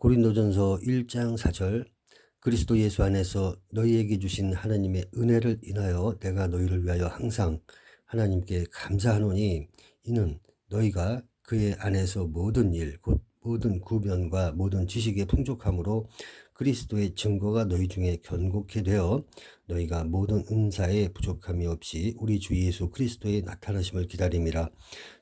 고린도전서 1장 4절 그리스도 예수 안에서 너희에게 주신 하나님의 은혜를 인하여 내가 너희를 위하여 항상 하나님께 감사하노니 이는 너희가 그의 안에서 모든 일 곧 모든 구변과 모든 지식의 풍족함으로 그리스도의 증거가 너희 중에 견고케 되어 너희가 모든 은사에 부족함이 없이 우리 주 예수 그리스도의 나타나심을 기다림이라.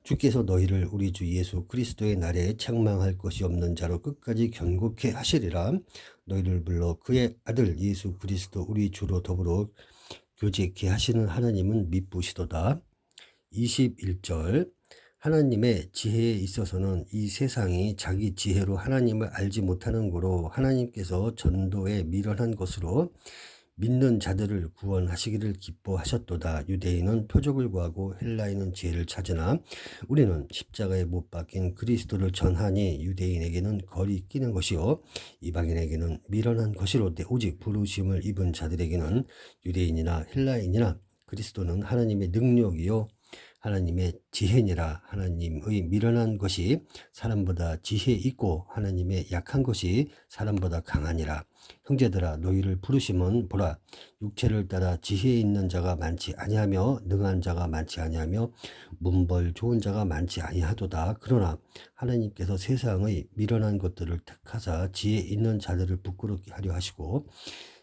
주께서 너희를 우리 주 예수 그리스도의 날에 책망할 것이 없는 자로 끝까지 견고케 하시리라. 너희를 불러 그의 아들 예수 그리스도 우리 주로 더불어 교제케 하시는 하나님은 미쁘시도다. 21절 하나님의 지혜에 있어서는 이 세상이 자기 지혜로 하나님을 알지 못하는 거로 하나님께서 전도에 미련한 것으로 믿는 자들을 구원하시기를 기뻐하셨도다. 유대인은 표적을 구하고 헬라인은 지혜를 찾으나 우리는 십자가에 못 박힌 그리스도를 전하니 유대인에게는 거리 끼는 것이요 이방인에게는 미련한 것이로되 오직 부르심을 입은 자들에게는 유대인이나 헬라인이나 그리스도는 하나님의 능력이요 하나님의 지혜니라 하나님의 미련한 것이 사람보다 지혜 있고 하나님의 약한 것이 사람보다 강하니라. 형제들아 너희를 부르심은 보라. 육체를 따라 지혜 있는 자가 많지 아니하며 능한 자가 많지 아니하며 문벌 좋은 자가 많지 아니하도다. 그러나 하나님께서 세상의 미련한 것들을 택하사 지혜 있는 자들을 부끄럽게 하려 하시고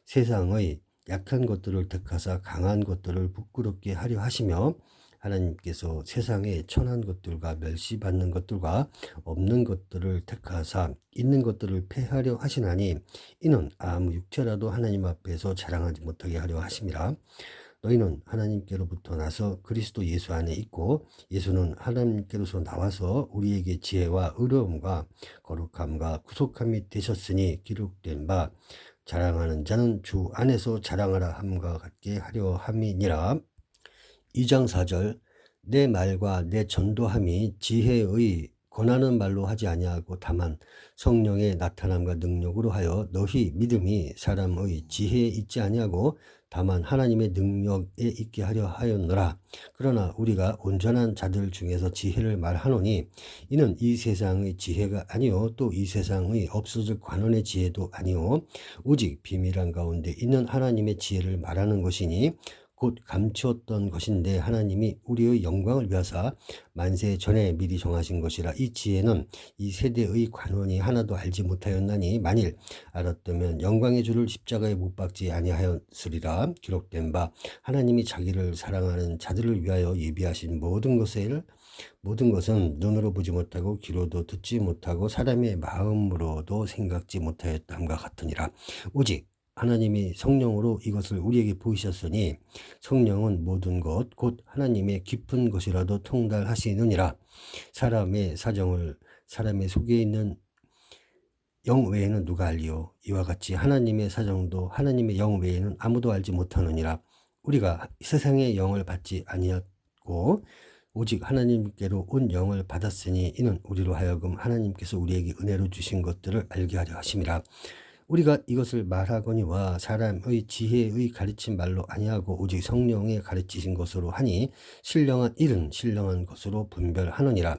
세상의 약한 것들을 택하사 강한 것들을 부끄럽게 하려 하시며 하나님께서 세상에 천한 것들과 멸시받는 것들과 없는 것들을 택하사 있는 것들을 폐하려 하시나니 이는 아무 육체라도 하나님 앞에서 자랑하지 못하게 하려 하심이라 너희는 하나님께로부터 나서 그리스도 예수 안에 있고 예수는 하나님께로서 나와서 우리에게 지혜와 의로움과 거룩함과 구속함이 되셨으니 기록된 바 자랑하는 자는 주 안에서 자랑하라 함과 같게 하려 함이니라 2장 4절 내 말과 내 전도함이 지혜의 권하는 말로 하지 아니하고 다만 성령의 나타남과 능력으로 하여 너희 믿음이 사람의 지혜에 있지 아니하고 다만 하나님의 능력에 있게 하려 하였노라. 그러나 우리가 온전한 자들 중에서 지혜를 말하노니 이는 이 세상의 지혜가 아니요 또 이 세상의 없어질 관원의 지혜도 아니요 오직 비밀한 가운데 있는 하나님의 지혜를 말하는 것이니 곧 감추었던 것인데 하나님이 우리의 영광을 위하사 만세 전에 미리 정하신 것이라 이 지혜는 이 세대의 관원이 하나도 알지 못하였나니 만일 알았다면 영광의 주를 십자가에 못 박지 아니하였으리라 기록된 바 하나님이 자기를 사랑하는 자들을 위하여 예비하신 모든 것을 모든 것은 눈으로 보지 못하고 귀로도 듣지 못하고 사람의 마음으로도 생각지 못하였담과 같으니라. 오직 하나님이 성령으로 이것을 우리에게 보이셨으니 성령은 모든 것 곧 하나님의 깊은 것이라도 통달하시느니라. 사람의 사정을 사람의 속에 있는 영 외에는 누가 알리요? 이와 같이 하나님의 사정도 하나님의 영 외에는 아무도 알지 못하느니라. 우리가 세상의 영을 받지 아니었고 오직 하나님께로 온 영을 받았으니 이는 우리로 하여금 하나님께서 우리에게 은혜로 주신 것들을 알게 하려 하심이라 우리가 이것을 말하거니와 사람의 지혜의 가르친 말로 아니하고 오직 성령의 가르치신 것으로 하니 신령한 일은 신령한 것으로 분별하느니라.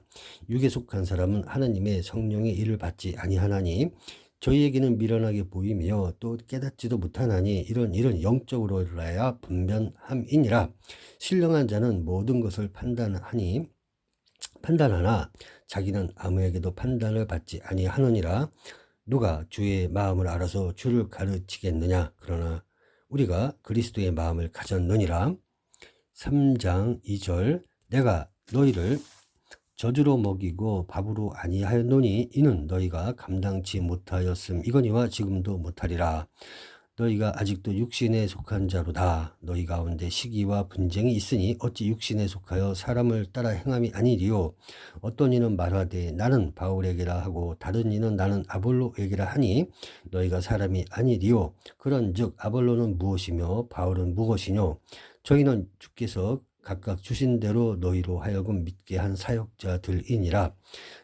육에 속한 사람은 하나님의 성령의 일을 받지 아니하나니 저희에게는 미련하게 보이며 또 깨닫지도 못하나니 이런 일은 영적으로라야 분변함이니라. 신령한 자는 모든 것을 판단하니 판단하나 자기는 아무에게도 판단을 받지 아니하느니라 누가 주의 마음을 알아서 주를 가르치겠느냐? 그러나 우리가 그리스도의 마음을 가졌느니라. 3장 2절 내가 너희를 저주로 먹이고 밥으로 아니하였노니 이는 너희가 감당치 못하였음 이거니와 지금도 못하리라. 너희가 아직도 육신에 속한 자로다. 너희 가운데 시기와 분쟁이 있으니 어찌 육신에 속하여 사람을 따라 행함이 아니리요. 어떤 이는 말하되 나는 바울에게라 하고 다른 이는 나는 아볼로에게라 하니 너희가 사람이 아니리요. 그런즉 아볼로는 무엇이며 바울은 무엇이뇨. 저희는 주께서 각각 주신 대로 너희로 하여금 믿게 한 사역자들이니라.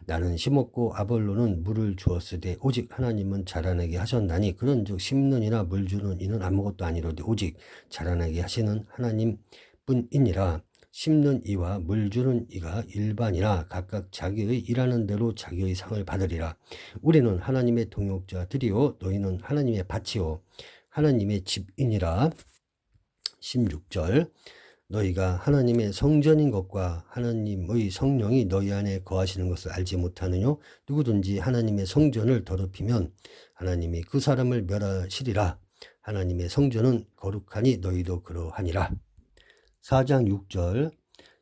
나는 심었고 아볼로는 물을 주었으되 오직 하나님은 자라나게 하셨나니 그런즉 심는 이나 물 주는 이는 아무것도 아니로되 오직 자라나게 하시는 하나님 뿐이니라. 심는 이와 물 주는 이가 일반이나 각각 자기의 일하는 대로 자기의 상을 받으리라. 우리는 하나님의 동역자들이요 너희는 하나님의 밭이요 하나님의 집이니라. 16절 너희가 하나님의 성전인 것과 하나님의 성령이 너희 안에 거하시는 것을 알지 못하느뇨? 누구든지 하나님의 성전을 더럽히면 하나님이 그 사람을 멸하시리라. 하나님의 성전은 거룩하니 너희도 그러하니라. 4장 6절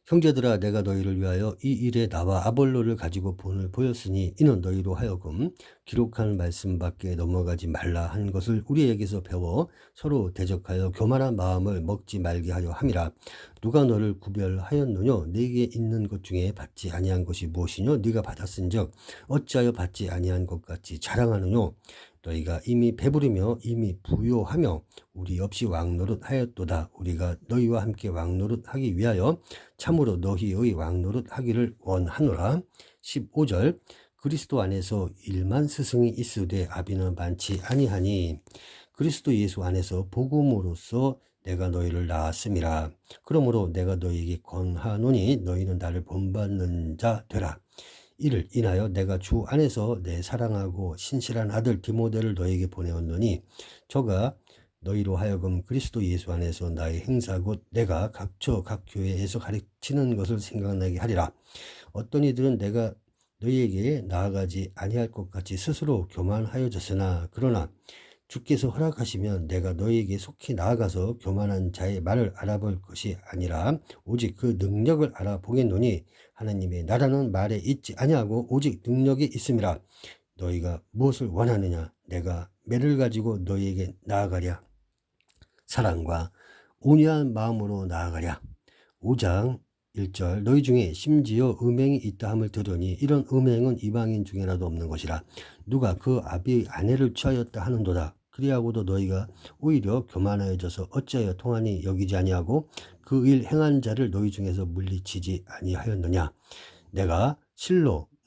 형제들아 내가 너희를 위하여 이 일에 나와 아볼로를 가지고 본을 보였으니 이는 너희로 하여금 기록한 말씀밖에 넘어가지 말라 한 것을 우리에게서 배워 서로 대적하여 교만한 마음을 먹지 말게 하려 함이라. 누가 너를 구별하였느뇨? 네게 있는 것 중에 받지 아니한 것이 무엇이뇨? 네가 받았은즉 어찌하여 받지 아니한 것 같이 자랑하느뇨 너희가 이미 배부르며 이미 부요하며 우리 없이 왕노릇 하였도다. 우리가 너희와 함께 왕노릇 하기 위하여 참으로 너희의 왕노릇 하기를 원하노라. 15절 그리스도 안에서 일만 스승이 있으되 아비는 많지 아니하니 그리스도 예수 안에서 복음으로써 내가 너희를 낳았음이라. 그러므로 내가 너희에게 권하노니 너희는 나를 본받는 자 되라. 이를 인하여 내가 주 안에서 내 사랑하고 신실한 아들 디모데를 너에게 보내었노니 저가 너희로 하여금 그리스도 예수 안에서 나의 행사 곧 내가 각처 각 교회에서 가르치는 것을 생각나게 하리라. 어떤 이들은 내가 너희에게 나아가지 아니할 것 같이 스스로 교만하여졌으나 그러나 주께서 허락하시면 내가 너희에게 속히 나아가서 교만한 자의 말을 알아볼 것이 아니라 오직 그 능력을 알아보겠노니 하나님의 나라는 말에 있지 아니하고 오직 능력이 있음이라. 너희가 무엇을 원하느냐? 내가 매를 가지고 너희에게 나아가랴. 사랑과 온유한 마음으로 나아가랴. 5장 1절 너희 중에 심지어 음행이 있다 함을 들으니 이런 음행은 이방인 중에라도 없는 것이라. 누가 그 아비의 아내를 취하였다 하는도다 그리하고도 너희가 오히려 교만하여져서 어찌하여 통하니 여기지 아니하고 그 일 행한 자를 너희 중에서 물리치지 아니하였느냐? 내가 실로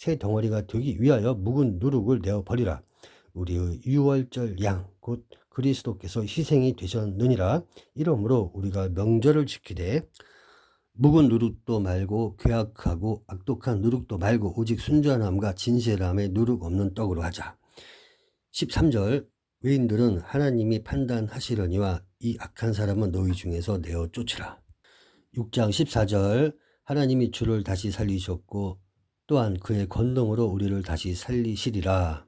새 덩어리가 되기 위하여 묵은 누룩을 내어 버리라. 우리의 유월절 양 곧 그리스도께서 희생이 되셨느니라. 이러므로 우리가 명절을 지키되 묵은 누룩도 말고 괴악하고 악독한 누룩도 말고 오직 순전함과 진실함에 누룩 없는 떡으로 하자. 13절 외인들은 하나님이 판단하시려니와 이 악한 사람은 너희 중에서 내어 쫓으라. 6장 14절 하나님이 주를 다시 살리셨고 또한 그의 권능으로 우리를 다시 살리시리라.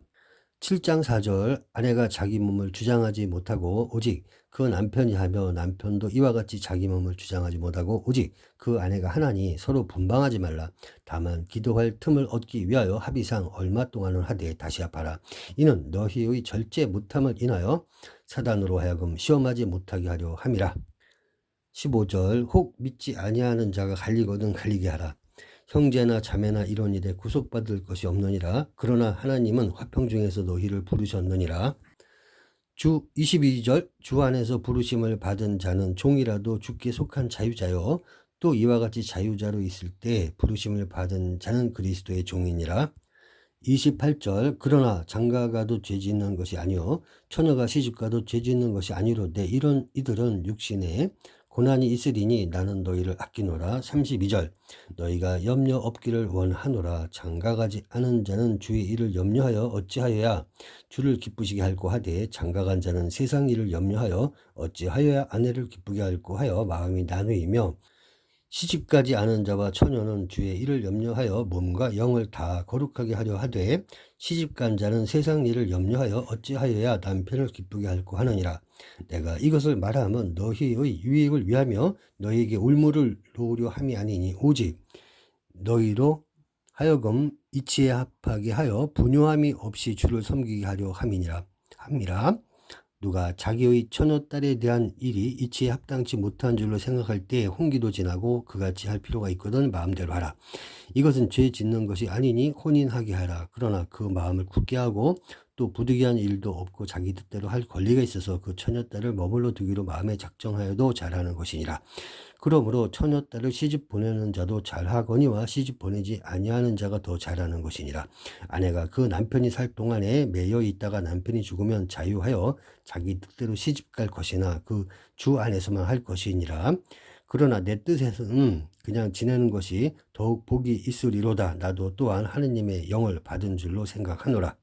7장 4절 아내가 자기 몸을 주장하지 못하고 오직 그 남편이 하며 남편도 이와 같이 자기 몸을 주장하지 못하고 오직 그 아내가 하나니 서로 분방하지 말라. 다만 기도할 틈을 얻기 위하여 합의상 얼마 동안은 하되 다시 합하라. 이는 너희의 절제 못함을 인하여 사단으로 하여금 시험하지 못하게 하려 함이라. 15절 혹 믿지 아니하는 자가 갈리거든 갈리게 하라. 형제나 자매나 이런 일에 구속받을 것이 없느니라. 그러나 하나님은 화평 중에서 너희를 부르셨느니라. 주 22절 주 안에서 부르심을 받은 자는 종이라도 주께 속한 자유자요. 또 이와 같이 자유자로 있을 때 부르심을 받은 자는 그리스도의 종이니라. 28절 그러나 장가가도 죄 짓는 것이 아니요 처녀가 시집가도 죄 짓는 것이 아니로되 이런 이들은 육신에 고난이 있으리니 나는 너희를 아끼노라. 32절 너희가 염려 없기를 원하노라. 장가가지 않은 자는 주의 일을 염려하여 어찌하여야 주를 기쁘시게 할고 하되 장가간 자는 세상 일을 염려하여 어찌하여야 아내를 기쁘게 할고 하여 마음이 나누이며 시집가지 않은 자와 처녀는 주의 일을 염려하여 몸과 영을 다 거룩하게 하려 하되 시집간 자는 세상 일을 염려하여 어찌하여야 남편을 기쁘게 할고 하느니라. 내가 이것을 말하면 너희의 유익을 위하며 너희에게 울물을 놓으려 함이 아니니 오직 너희로 하여금 이치에 합하게 하여 분요함이 없이 주를 섬기게 하려 함이니라 함이라 누가 자기의 처녀딸에 대한 일이 이치에 합당치 못한 줄로 생각할 때 홍기도 지나고 그같이 할 필요가 있거든 마음대로 하라. 이것은 죄 짓는 것이 아니니 혼인하게 하라. 그러나 그 마음을 굳게 하고 또 부득이한 일도 없고 자기 뜻대로 할 권리가 있어서 그 처녀딸을 머물러 두기로 마음에 작정하여도 잘하는 것이니라. 그러므로 처녀 딸을 시집 보내는 자도 잘하거니와 시집 보내지 아니하는 자가 더 잘하는 것이니라. 아내가 그 남편이 살 동안에 매여 있다가 남편이 죽으면 자유하여 자기 뜻대로 시집 갈 것이나 그 주 안에서만 할 것이니라. 그러나 내 뜻에서는 그냥 지내는 것이 더욱 복이 있으리로다. 나도 또한 하느님의 영을 받은 줄로 생각하노라.